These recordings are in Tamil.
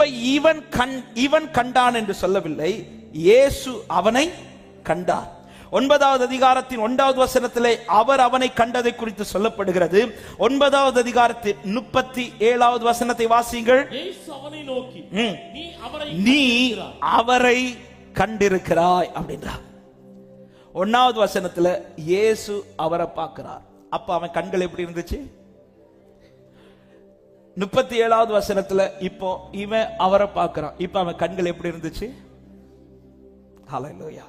இவன் கண் இவன் கண்டான் என்று சொல்லவில்லை. இயேசு அவனை கண்டார். ஒன்பதாவது அதிகாரத்தின் ஒன்றாவது வசனத்திலே அவர் அவனை கண்டதை குறித்து சொல்லப்படுகிறது. ஒன்பதாவது அதிகாரத்தின் முப்பத்தி ஏழாவது வசனத்தை வாசியுங்கள். நீ அவரை நீ கண்டிருக்கிறாய். அவரை கண்டிருக்கிறாய் அப்படின்றார். ஒன்னாவது வசனத்துல இயேசு அவரை பார்க்கிறார். அப்ப அவன் கண்கள் எப்படி இருந்துச்சு? முப்பத்தி ஏழாவது வசனத்துல இப்போ இவன் அவரை பார்க்கிறான். இப்ப அவன் கண்கள் எப்படி இருந்துச்சு? ஹalleluya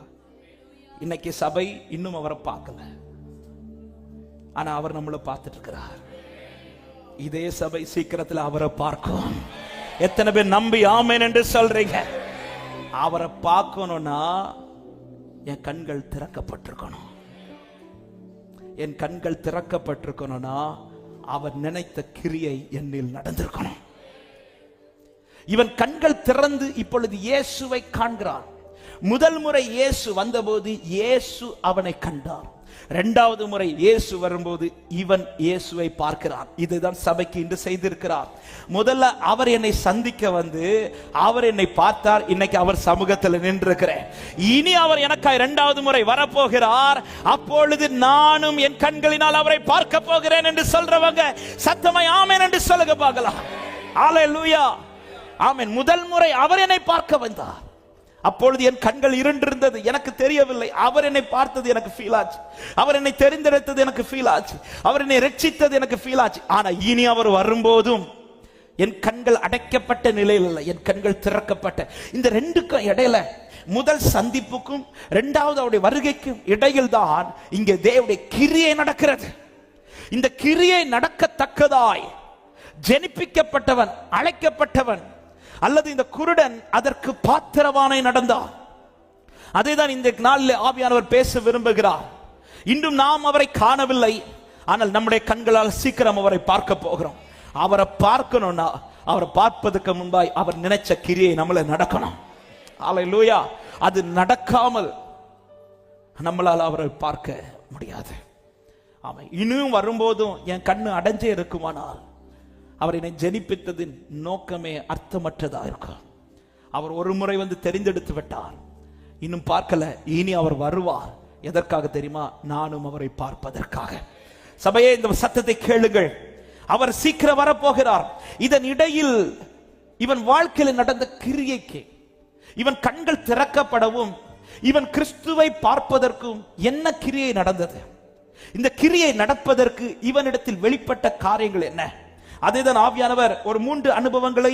இன்னைக்கு சபை இன்னும் அவரை பார்க்கல. ஆனா அவர் நம்மள பார்த்துட்டு இருக்கிறார். இதே சபை சீக்கிரத்தில் அவரை பார்க்கும். எத்தனை பேர் நம்பி ஆமேன் என்று சொல்றீங்க? அவரை பார்க்கணும்னா என் கண்கள் திறக்கப்பட்டிருக்கணும். என் கண்கள் திறக்கப்பட்டிருக்கணும்னா அவர் நினைத்த கிரியை என்னில் நடந்திருக்கணும். இவன் கண்கள் திறந்து இப்பொழுது இயேசுவை காண்கிறான். முதல் முறை இயேசு வந்தபோது இயேசு அவனை கண்டார். இரண்டாவது முறை இயேசு வரும்போது இவன் இயேசுவை பார்க்கிறான். இதுதான் சபைக்கு இன்று செய்திருக்கிறார். முதல்ல அவர் என்னை சந்திக்க வந்து அவர் என்னை பார்த்தார் இன்னைக்கு அவர் சமூகத்தில் நின்றிருக்கிறேன். இனி அவர் எனக்காய் இரண்டாவது முறை வரப்போகிறார். அப்பொழுது நானும் என் கண்களினால் அவரை பார்க்க போகிறேன் என்று சொல்றவங்க சத்தமாய் ஆமேன் என்று சொல்லுங்க பார்க்கலாம். ஆல லூயா ஆமேன். முதல் முறை அவர் என்னை பார்க்க வந்தார். அப்பொழுது என் கண்கள் இருண்டிருந்தது. எனக்கு தெரியவில்லை. அவர் என்னை பார்த்தது எனக்கு ஃபீல் ஆச்சு. அவர் என்னை தெரிந்தெடுத்தது எனக்கு ஃபீல் ஆச்சு. அவர் என்னை ரட்சித்தது எனக்கு ஃபீல் ஆச்சு. ஆனா இனி அவர் வரும்போதும் என் கண்கள் அடைக்கப்பட்ட நிலையில் இல்லை. என் கண்கள் திறக்கப்பட்ட. இந்த ரெண்டுக்கும் இடையில முதல் சந்திப்புக்கும் இரண்டாவது அவருடைய வருகைக்கும் இடையில் தான் இங்கே தேவடைய கிரியை நடக்கிறது. இந்த கிரியை நடக்கத்தக்கதாய் ஜெனிப்பிக்கப்பட்டவன் அழைக்கப்பட்டவன் அல்லது இந்த குருடன் அதற்கு பாத்திரவானை நடந்தான் அதேதான் இந்த நாளில் ஆவியானவர் பேச விரும்புகிறார். இன்றும் நாம் அவரை காணவில்லை. ஆனால் நம்முடைய கண்களால் சீக்கிரம் அவரை பார்க்க போகிறோம். அவரை பார்க்கணும்னா அவரை பார்ப்பதற்கு முன்பாய் அவர் நினைச்ச கிரியை நம்மள நடக்கணும். அல்லேலூயா அது நடக்காமல் நம்மளால் அவரை பார்க்க முடியாது. ஆமாம் இன்னும் வரும்போதும் என் கண்ணு அடைஞ்சே இருக்குமானால் அவர் என்னை ஜெனிப்பித்ததின் நோக்கமே அர்த்தமற்றதா இருக்கும் அவர் ஒரு முறை வந்து தெரிந்தெடுத்து விட்டார். இன்னும் பார்க்கல இனி அவர் வருவார். எதற்காக தெரியுமா? நானும் அவரை பார்ப்பதற்காக. சபையே இந்த சத்தத்தை கேளுங்கள். அவர் சீக்கிரம் வரப்போகிறார். இதன் இடையில் இவன் வாழ்க்கையில் நடந்த கிரியைக்கு இவன் கண்கள் திறக்கப்படவும் இவன் கிறிஸ்துவை பார்ப்பதற்கும் என்ன கிரியை நடந்தது? இந்த கிரியை நடப்பதற்கு இவனிடத்தில் வெளிப்பட்ட காரியங்கள் என்ன? அதேதான் ஆவியானவர் ஒரு மூன்று அனுபவங்களை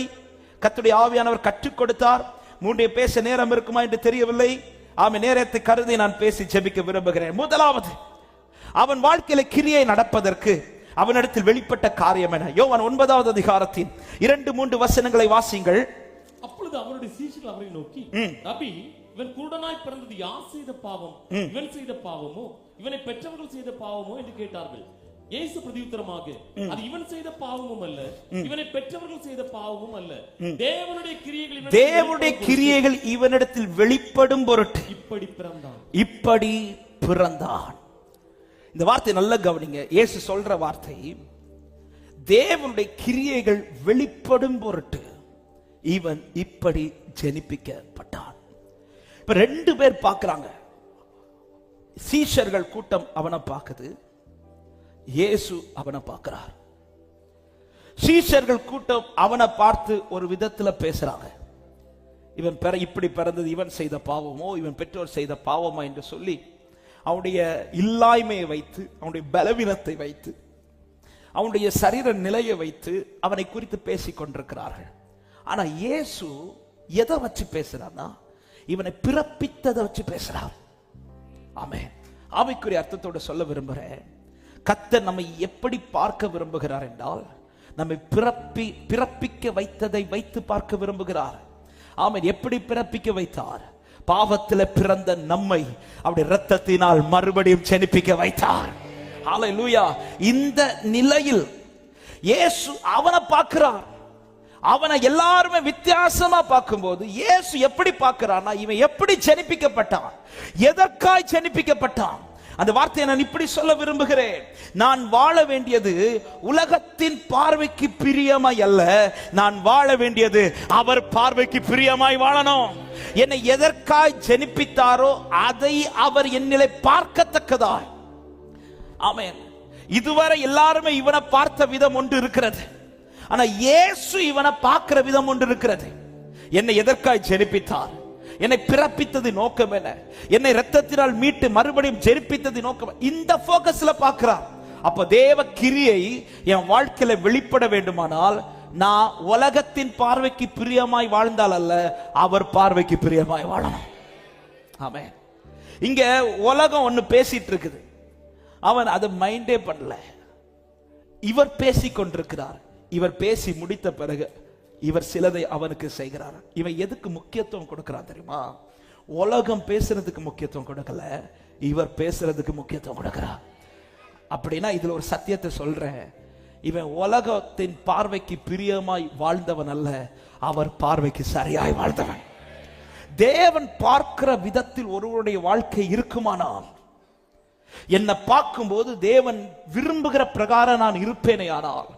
கத்துடைய ஆவியானவர் கற்றுக் கொடுத்தார். மூன்றைய பேச நேரம் இருக்குமா என்று தெரியவில்லை. ஆமை நேரத்தை கருதி நான் பேசி ஜெபிக்க விரும்புகிறேன். முதலாவது அவன் வாழ்க்கையில கிரியை நடப்பதற்கு அவனிடத்தில் வெளிப்பட்ட காரியம் என யோவான் ஒன்பதாவது அதிகாரத்தின் இரண்டு மூன்று வசனங்களை வாசிங்கள் அப்பொழுது அவருடைய சீஷர்கள் அவரை நோக்கி. ரபி இவன் குருடனாய் பிறந்தது யார் செய்த பாவம்? இவன் செய்த பாவமோ? இவனை பெற்றவர்கள் செய்த பாவமோ? என்று கேட்டார்கள். இயேசு பிரதியுத்தரமாக. அது இவன் செய்த பாவமும் அல்ல. இவனை பெற்றவர்கள் செய்த பாவமும் அல்ல. தேவனுடைய கிரியைகள் தேவனுடைய கிரியைகள் இவனிடத்தில் வெளிப்படும் பொருட்டு. இப்படி பிறந்தான். இப்படி பிறந்தான். இந்த வார்த்தை நல்ல கவனிங்க. இயேசு சொல்ற வார்த்தை தேவனுடைய கிரியைகள் வெளிப்படும் பொருட்டு இவன் இப்படி ஜெனிப்பிக்கப்பட்டான். இப்ப ரெண்டு பேர் பார்க்கறாங்க. சீஷர்கள் கூட்டம் அவனை பார்க்குது. இயேசு அவனை பார்க்கிறார். சீஷர்கள் கூட்டம் அவனை பார்த்து ஒரு விதத்துல பேசுறாங்க. இவன் பெற இப்படி பிறந்தது இவன் செய்த பாவமோ இவன் பெற்றோர் செய்த பாவமா என்று சொல்லி அவனுடைய இல்லாய்மையை வைத்து அவனுடைய பலவீனத்தை வைத்து அவனுடைய சரீர நிலையை வைத்து அவனை குறித்து பேசிக் கொண்டிருக்கிறார்கள். ஆனா இயேசு எதை வச்சு பேசுறான்னா இவனை பிறப்பித்ததை வச்சு பேசுறார். ஆமே ஆவிக்குரிய அர்த்தத்தோட சொல்ல விரும்புகிறேன். கத்தர் நம்மை எப்படி பார்க்க விரும்புகிறார் என்றால் நம்மை பிறப்பி பிறப்பிக்க வைத்ததை வைத்து பார்க்க விரும்புகிறார். ஆமன். எப்படி பிறப்பிக்க வைத்தார்? பாவத்தில் பிறந்த நம்மை அவருடைய இரத்தத்தினால் மறுபடியும் செனிப்பிக்க வைத்தார். ஹalleluya இந்த நிலையில் இயேசு அவனை பார்க்கிறார். அவனை எல்லாருமே வித்தியாசமா பார்க்கும்போது இயேசு எப்படி பார்க்கிறான்னா இவன் எப்படி ஜெனிப்பிக்கப்பட்டான் எதற்காய் ஜெனிப்பிக்கப்பட்டான் அந்த வார்த்தையை நான் இப்படி சொல்ல விரும்புகிறேன். நான் வாழ வேண்டியது உலகத்தின் பார்வைக்கு பிரியமாய் அல்ல. நான் வாழ வேண்டியது அவர் பார்வைக்கு பிரியமாய் வாழணும். என்னை எதற்காய் ஜெனிப்பித்தாரோ அதை அவர் என்னிலை பார்க்கத்தக்கதாய். ஆமேன். இதுவரை எல்லாருமே இவனை பார்த்த விதம் ஒன்று இருக்கிறது. ஆனா இயேசு இவனை பார்க்கிற விதம் ஒன்று இருக்கிறது. என்னை எதற்காய் ஜெனிப்பித்தார்? என்னை பிறப்பித்தது நோக்கம் என்ன? என்னை ரத்தத்தினால் மீட்டு மறுபடியும் ஜெனிப்பித்தது நோக்கம். இந்த போக்கஸ்ல பார்க்கிறார். அப்ப தேவ கிரியை என் வாழ்க்கையில வெளிப்பட வேண்டுமானால் நான் உலகத்தின் பார்வைக்கு பிரியமாய் வாழ்ந்தால் அல்ல அவர் பார்வைக்கு பிரியமாய் வாழணும். ஆமே இங்க உலகம் ஒண்ணு பேசிட்டு இருக்குது. அவன் அதை மைண்டே பண்ணல. இவர் பேசிக் கொண்டிருக்கிறார் இவர் பேசி முடித்த பிறகு இவர் சிலதை அவனுக்கு செய்கிறார். இவன் எதுக்கு முக்கியத்துவம் கொடுக்கிறான் தெரியுமா? உலகம் பேசுறதுக்கு முக்கியத்துவம் கொடுக்கல இவர் பேசுறதுக்கு முக்கியத்துவம் கொடுக்கிறார். அப்படின்னா இதுல ஒரு சத்தியத்தை சொல்றேன். இவன் உலகத்தின் பார்வைக்கு பிரியமாய் வாழ்ந்தவன் அல்ல அவர் பார்வைக்கு சரியாய் வாழ்ந்தவன். தேவன் பார்க்கிற விதத்தில் ஒருவருடைய வாழ்க்கை இருக்குமானால் என்னை பார்க்கும்போது தேவன் விரும்புகிற பிரகாரம் நான் இருப்பேனே ஆனால்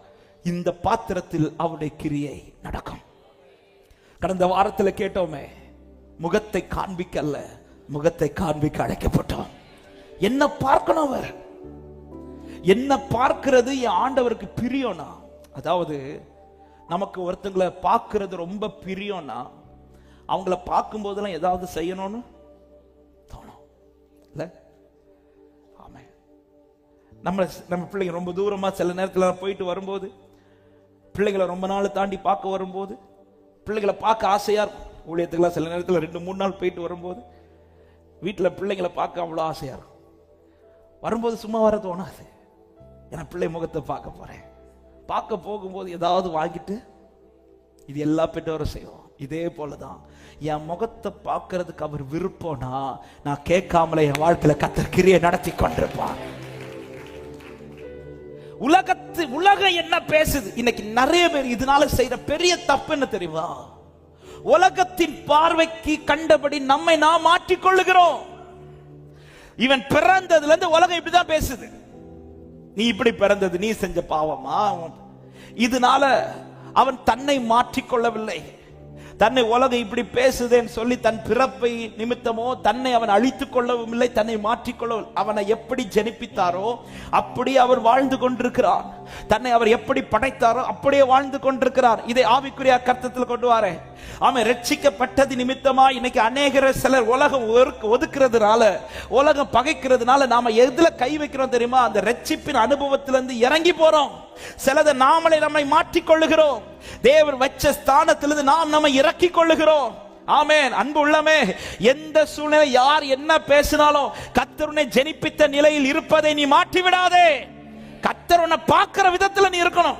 இந்த பாத்திரத்தில் அவருடைய கிரியை நடக்கும். கடந்த வாரத்தில் கேட்டோமே முகத்தை காண்பிக்க அல்ல முகத்தை காண்பிக்க அழைக்கப்பட்டோம். என்ன பார்க்கணும் அவர்? என்ன பார்க்கிறது? என் ஆண்டவருக்கு பிரியம்னா அதாவது நமக்கு ஒருத்தங்களை பார்க்கறது ரொம்ப பிரியம்னா அவங்கள பார்க்கும்போதெல்லாம் ஏதாவது செய்யணும்னு தோணும். இல்லை? ஆமாம் நம்ம நம்ம பிள்ளைங்க ரொம்ப தூரமாக சில நேரத்தில் போயிட்டு வரும்போது பிள்ளைகளை ரொம்ப நாள் தாண்டி பார்க்க வரும்போது பிள்ளைகளை பார்க்க ஆசையாக இருக்கும். ஊழியத்துக்கெல்லாம் சில நேரத்தில் ரெண்டு மூணு நாள் போயிட்டு வரும்போது வீட்டில் பிள்ளைங்களை பார்க்க அவ்வளோ ஆசையாக இருக்கும். வரும்போது சும்மா வர தோணாது. ஏன்னா பிள்ளை முகத்தை பார்க்க போகிறேன் பார்க்க போகும்போது ஏதாவது வாங்கிட்டு இது எல்லா பெற்றோரும் செய்வோம். இதே போலதான். என் முகத்தை பார்க்கறதுக்கு அவர் விருப்பம்னா நான் கேட்காமலே என் வாழ்க்கையில் கத்தர் கிரியை நடத்தி கொண்டிருப்பான் உலகத்து உலகம் என்ன பேசுது? இன்னைக்கு நிறைய பேர் இதனால செய்யற பெரிய தப்பு என்ன தெரியுமா? உலகத்தின் பார்வைக்கு கண்டபடி நம்மை நாம் மாற்றிக்கொள்ளுகிறோம். இவன் பிறந்ததுல இருந்து உலகம் இப்படிதான் பேசுது. நீ இப்படி பிறந்தது நீ செஞ்ச பாவமா? இதனால அவன் தன்னை மாற்றிக்கொள்ளவில்லை. தன்னை உலகம் இப்படி பேசுதேன்னு சொல்லி தன் பிறப்பை நிமித்தமோ தன்னை அவன் அழித்துக் கொள்ளவும் இல்லை தன்னை மாற்றிக்கொள்ளவும் அவனை எப்படி ஜெனிப்பித்தாரோ அப்படி அவர் வாழ்ந்து கொண்டிருக்கிறார். தன்னை அவர் எப்படி படைத்தாரோ அப்படியே வாழ்ந்து கொண்டிருக்கிறார். இதை ஆவிக்குரிய கர்த்தத்தில் கொண்டு வாரேன். அவன் ரட்சிக்கப்பட்டது நிமித்தமா இன்னைக்கு அநேகர் சிலர் உலகம் ஒதுக்கு- ஒதுக்குறதுனால உலகம் பகைக்கிறதுனால நாம எதுல கை வைக்கிறோம் தெரியுமா? அந்த ரட்சிப்பின் அனுபவத்திலிருந்து இறங்கி போறோம். சிலதை நாமளே நம்மை மாற்றிக்கொள்ளுகிறோம் தேவர் வச்ச ஸ்தானத்திலிருந்து நாம் நம்மை இறக்கி கொள்ளுகிறோம். ஆமேன். அன்பு உள்ளமே எந்த சூழ்நிலை யார் என்ன பேசினாலும் கத்தருனை ஜெனிப்பித்த நிலையில் இருப்பதை நீ மாற்றி விடாதே கத்தர் உன்னை பார்க்கிற விதத்துல நீ இருக்கணும்.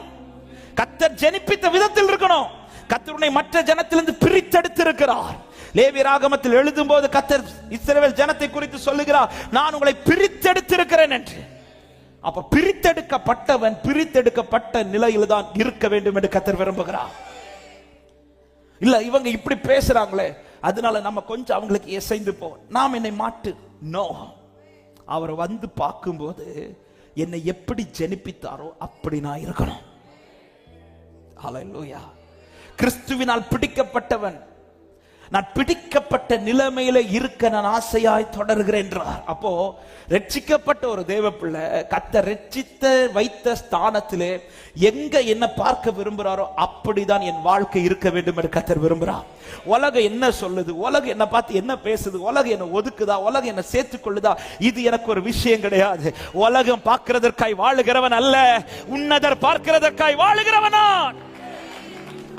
கத்தர் ஜெனிப்பித்த விதத்தில் இருக்கணும். கத்தருனை மற்ற ஜனத்திலிருந்து பிரித்தெடுத்திருக்கிறார். லேவி ராகமத்தில் எழுதும் போது கத்தர் இஸ்ரேல் ஜனத்தை குறித்து சொல்லுகிறார் நான் உங்களை பிரித்தெடுத்திருக்கிறேன் என்று. அப்ப பிரித்தெடுக்கப்பட்டவன் பிரித்தெடுக்கப்பட்ட நிலையில் தான் இருக்க வேண்டும் என்று கத்தர் விரும்புகிறார். இல்ல இவங்க இப்படி பேசுறாங்களே அதனால நம்ம கொஞ்சம் அவங்களுக்கு இசைந்து போவோம் நாம் என்னை மாட்டு நோ. அவர் வந்து பார்க்கும்போது என்னை எப்படி ஜெனிப்பித்தாரோ அப்படி நான் இருக்கணும். ஹalleluya கிறிஸ்துவினால் பிடிக்கப்பட்டவன். நான் பிடிக்கப்பட்ட நிலைமையில இருக்க நான் ஆசையாய் தொடர்கிறேன் என்றார். அப்போ ரட்சிக்கப்பட்ட ஒரு தேவ பிள்ளை கத்த ரட்சித்த வைத்த ஸ்தானத்திலே எங்க என்ன பார்க்க விரும்புறாரோ அப்படிதான் என் வாழ்க்கை இருக்க வேண்டும் என்று கத்தர் விரும்புறார் உலகம் என்ன சொல்லுது? உலகம் என்ன பார்த்து என்ன பேசுது? உலகம் என்ன ஒதுக்குதா? உலகம் என்ன சேர்த்துக் கொள்ளுதா? இது எனக்கு ஒரு விஷயம் கிடையாது. உலகம் பார்க்கிறதற்காய் வாழுகிறவன் அல்ல உன்னதர் பார்க்கிறதற்காய் வாழுகிறவனான்.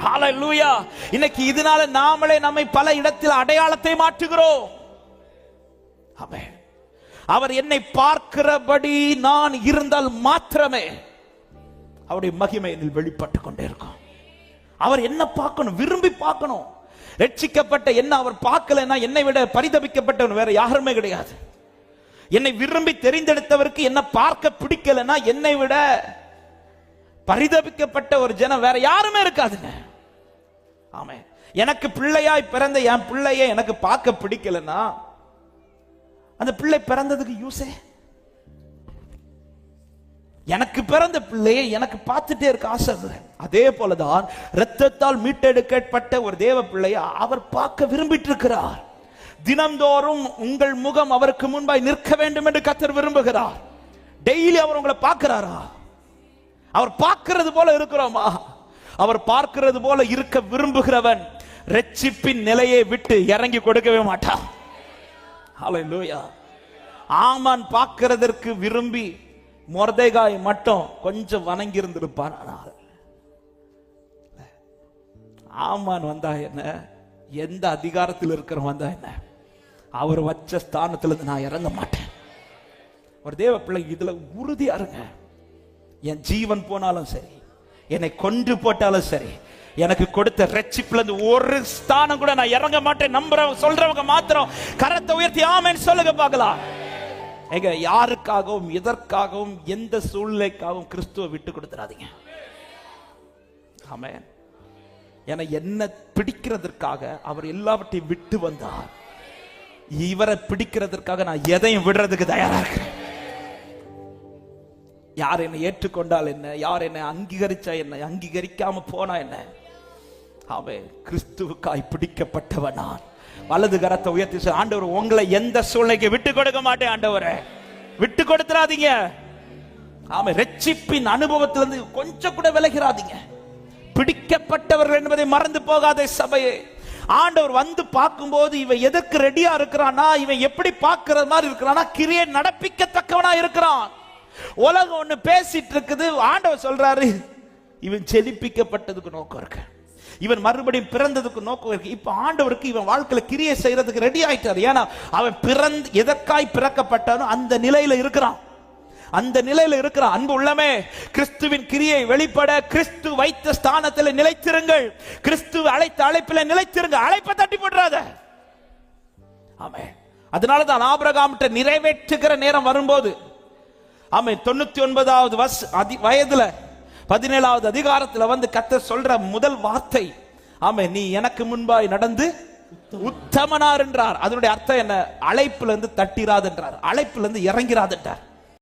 ஹalleluya. இன்னைக்கு இதனால நாமளே நம்மை பல இடத்தில் அடையாளத்தை மாற்றுகிறோம். ஆமென் அவர் என்னை பார்க்கிறபடி நான் இருந்தால் மாத்திரமே அவருடைய மகிமை என்னில் வெளிப்பட்டு கொண்டே இருக்கும். அவர் என்ன பார்க்கணும் விரும்பி பார்க்கணும். ரட்சிக்கப்பட்ட என்ன அவர் பார்க்கலன்னா என்னை விட பரிதபிக்கப்பட்டவன் வேற யாருமே கிடையாது. என்னை விரும்பி தெரிந்தெடுத்தவருக்கு என்ன பார்க்க பிடிக்கலன்னா என்னை விட பரிதபிக்கப்பட்ட ஒரு ஜனம் வேற யாருமே இருக்காதுங்க ஆமே எனக்கு பிள்ளையாய் பிறந்த என் பிள்ளைய எனக்கு பார்க்க பிடிக்கலன்னா அந்த பிள்ளை பிறந்ததுக்கு யூஸே எனக்கு பிறந்த பிள்ளையை எனக்கு பார்த்துட்டே இருக்க ஆசை அதே. போலதான் ரத்தத்தால் மீட்டெடுக்கப்பட்ட ஒரு தேவ பிள்ளையை அவர் பார்க்க விரும்பிட்டு இருக்கிறார் தினம்தோறும் உங்கள் முகம் அவருக்கு முன்பாய் நிற்க வேண்டும் என்று கத்தர் விரும்புகிறார். டெய்லி அவர் உங்களை பார்க்கிறாரா? அவர் பார்க்கிறது போல இருக்கிறோமா? அவர் பார்க்கிறது போல இருக்க விரும்புகிறவன் ரட்சிப்பின் நிலையை விட்டு இறங்கி கொடுக்கவே மாட்டான். ஆமான் பார்க்கிறதற்கு விரும்பி மொர்தேகாய் மட்டும் கொஞ்சம் வணங்கி இருந்திருப்பான் ஆனால். ஆமான் வந்தா என்ன? எந்த அதிகாரத்தில் இருக்கிற வந்தா என்ன? அவர் வச்ச ஸ்தானத்திலிருந்து நான் இறங்க மாட்டேன். ஒரு தேவ பிள்ளை இதுல உறுதியா இருங்க. என் ஜீவன் போனாலும் சரி என்னை கொன்று போட்டாலும் சரி எனக்கு கொடுத்த ரட்சிப்புல இருந்து ஒரு ஸ்தானம் கூட நான் இறங்க மாட்டேன் நம்புறவங்க சொல்றவங்க மாத்திரம். கரத்தை உயர்த்தி ஆமேன்னு சொல்லுங்க பார்க்கலாம். ஏங்க யாருக்காகவும் எதற்காகவும் எந்த சூழ்நிலைக்காகவும் கிறிஸ்துவ விட்டு கொடுத்துறாதீங்க ஆமே என என்ன பிடிக்கிறதற்காக அவர் எல்லாவற்றையும் விட்டு வந்தார். இவரை பிடிக்கிறதற்காக நான் எதையும் விடுறதுக்கு தயாரா இருக்கிறேன். யார் என்னை ஏற்றுக்கொண்டால் என்ன? யார் என்னை அங்கீகரிச்சா என்ன? அங்கீகரிக்காம போனா என்ன? அவன் கிறிஸ்துவுக்காய் பிடிக்கப்பட்டவன் நான் வலது கரத்தை உயர்த்தி ஆண்டவர் உங்களை எந்த சூழ்நிலைக்கு விட்டு கொடுக்க மாட்டேன் ஆண்டவரை. விட்டு கொடுத்துறாதீங்க. ஆமா ரட்சிப்பின் அனுபவத்திலிருந்து கொஞ்சம் கூட விலகிறாதீங்க. பிடிக்கப்பட்டவர்கள் என்பதை மறந்து போகாத சபையே. ஆண்டவர் வந்து பார்க்கும்போது இவன் எதற்கு ரெடியா இருக்கிறானா இவன் எப்படி பார்க்கிற மாதிரி இருக்கிறானா கிரியை நடப்பிக்கத்தக்கவனா இருக்கிறான். உலகம் ஒண்ணு பேசிட்டு இருக்குது ஆண்டவர் சொல்றாரு இவன் செழிப்பிக்கப்பட்டதுக்கு நோக்கம் இருக்கு. இவன் மறுபடியும் பிறந்ததுக்கு நோக்கம் இருக்கு. இப்ப ஆண்டவருக்கு இவன் வாழ்க்கையில கிரியை செய்யறதுக்கு ரெடி ஆயிட்டாரு. ஏன்னா அவன் பிறந்து எதற்காய் பிறக்கப்பட்டானோ அந்த நிலையில இருக்கிறான். அந்த நிலையில இருக்கிறான். அன்பு உள்ளமே கிறிஸ்துவின் கிரியை வெளிப்பட கிறிஸ்து வைத்த ஸ்தானத்தில் நிலைத்திருங்கள். கிறிஸ்து அழைத்த அழைப்பில் நிலைத்திருங்க. அழைப்பை தட்டி போடுறாத ஆமே அதனாலதான் ஆபிரகாம்கிட்ட நிறைவேற்றுகிற நேரம் வரும்போது ஆமே தொண்ணூத்தி ஒன்பதாவது வஸ் அதி வயதுல பதினேழாவது அதிகாரத்துல வந்து கத்த சொல்ற முதல் வார்த்தை ஆமே நீ எனக்கு முன்பாய் நடந்து உத்தமனார் என்றார். அதனுடைய அர்த்தம் என்ன? அழைப்புல இருந்து தட்டிராது என்றார் அழைப்புல இருந்து இறங்கிறாது என்றார்.